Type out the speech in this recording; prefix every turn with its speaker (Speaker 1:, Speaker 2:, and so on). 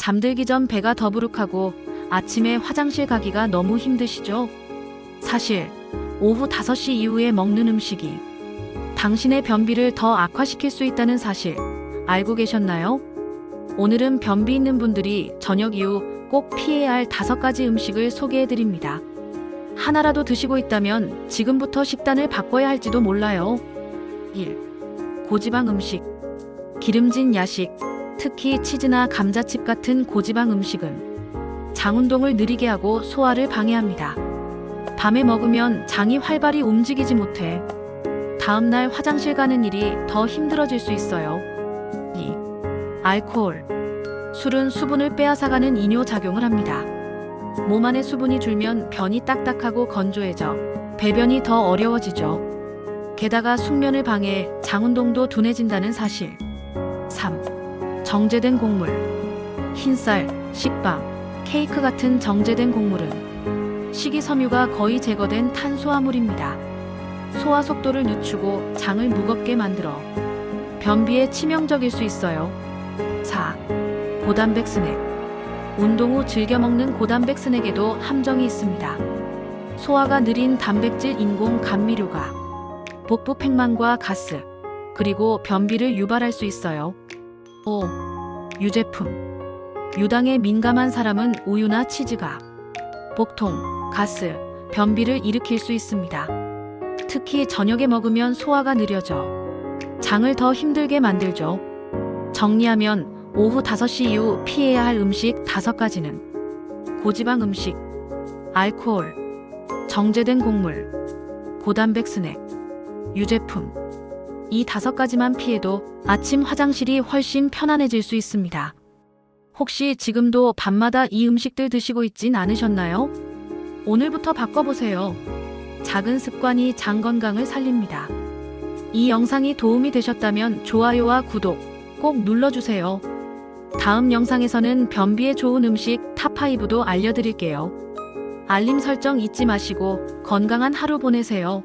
Speaker 1: 잠들기 전 배가 더부룩하고 아침에 화장실 가기가 너무 힘드시죠? 사실 오후 5시 이후에 먹는 음식이 당신의 변비를 더 악화시킬 수 있다는 사실 알고 계셨나요? 오늘은 변비 있는 분들이 저녁 이후 꼭 피해야 할 다섯 가지 음식을 소개해 드립니다. 하나라도 드시고 있다면 지금부터 식단을 바꿔야 할지도 몰라요. 1. 고지방 음식. 기름진 야식, 특히 치즈나 감자칩 같은 고지방 음식은 장 운동을 느리게 하고 소화를 방해합니다. 밤에 먹으면 장이 활발히 움직이지 못해 다음날 화장실 가는 일이 더 힘들어질 수 있어요. 2. 알코올. 술은 수분을 빼앗아가는 이뇨 작용을 합니다. 몸 안의 수분이 줄면 변이 딱딱하고 건조해져 배변이 더 어려워지죠. 게다가 숙면을 방해해 장 운동도 둔해진다는 사실. 3. 정제된 곡물. 흰쌀, 식빵, 케이크 같은 정제된 곡물은 식이섬유가 거의 제거된 탄수화물입니다. 소화 속도를 늦추고 장을 무겁게 만들어 변비에 치명적일 수 있어요. 4. 고단백 스낵. 운동 후 즐겨 먹는 고단백 스낵에도 함정이 있습니다. 소화가 느린 단백질 인공 감미료가 복부 팽만과 가스, 그리고 변비를 유발할 수 있어요. 5. 유제품. 유당에 민감한 사람은 우유나 치즈가 복통, 가스, 변비를 일으킬 수 있습니다. 특히 저녁에 먹으면 소화가 느려져 장을 더 힘들게 만들죠. 정리하면 오후 5시 이후 피해야 할 음식 5가지는 고지방 음식, 알코올, 정제된 곡물, 고단백 스낵, 유제품. 이 다섯 가지만 피해도 아침 화장실이 훨씬 편안해질 수 있습니다. 혹시 지금도 밤마다 이 음식들 드시고 있진 않으셨나요? 오늘부터 바꿔보세요. 작은 습관이 장 건강을 살립니다. 이 영상이 도움이 되셨다면 좋아요와 구독 꼭 눌러주세요. 다음 영상에서는 변비에 좋은 음식 탑5도 알려드릴게요. 알림 설정 잊지 마시고 건강한 하루 보내세요.